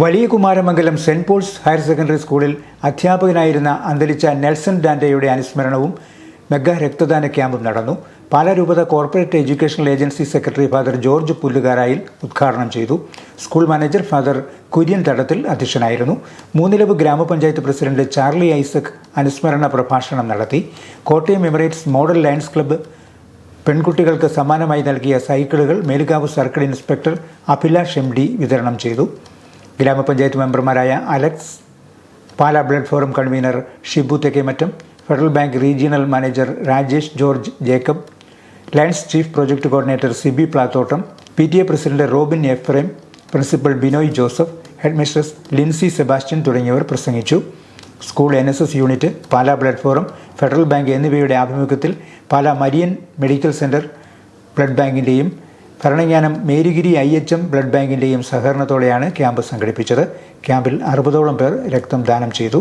വലിയ Kumaramangalam saint Paul's higher secondary സ്കൂളിൽ അധ്യാപകനായിരുന്ന അന്തരിച്ച നെൽസൺ ഡാൻഡയുടെ അനുസ്മരണവും മെഗാ രക്തദാന ക്യാമ്പും നടന്നു. പാലാരൂപത corporate educational agency secretary father George Pullukarayil ഉദ്ഘാടനം ചെയ്തു. സ്കൂൾ മാനേജർ ഫാദർ കുര്യൻ തടത്തിൽ അധ്യക്ഷനായിരുന്നു. മൂന്നിലവ് ഗ്രാമപഞ്ചായത്ത് പ്രസിഡന്റ് ചാർലി ഐസക് അനുസ്മരണ പ്രഭാഷണം നടത്തി. Kottayam Emirates model Lions Club പെൺകുട്ടികൾക്ക് സമ്മാനമായി നൽകിയ സൈക്കിളുകൾ Melukavu circle inspector Abhilash M D വിതരണം ചെയ്തു. ഗ്രാമപഞ്ചായത്ത് മെമ്പർമാരായ Alex Pala blood forum convener Shibu Thekkemattam Federal Bank regional manager Rajesh George Jacob Lions chief project coordinator Sibi Plathottam P T A president Robin Ephrem principal Binoy Joseph head mistress Lincy Sebastian തുടങ്ങിയവർ പ്രസംഗിച്ചു. School N S S unit Pala blood forum Federal Bank എന്നിവയുടെ ആഭിമുഖ്യത്തിൽ Pala Marian medical centre blood ബാങ്കിന്റെയും ഭരണജ്ഞാനം മേരുഗിരി I H M blood ബാങ്കിന്റെയും സഹകരണത്തോടെയാണ് camp സംഘടിപ്പിച്ചത്. ക്യാമ്പിൽ അറുപതോളം പേർ രക്തം ദാനം ചെയ്തു.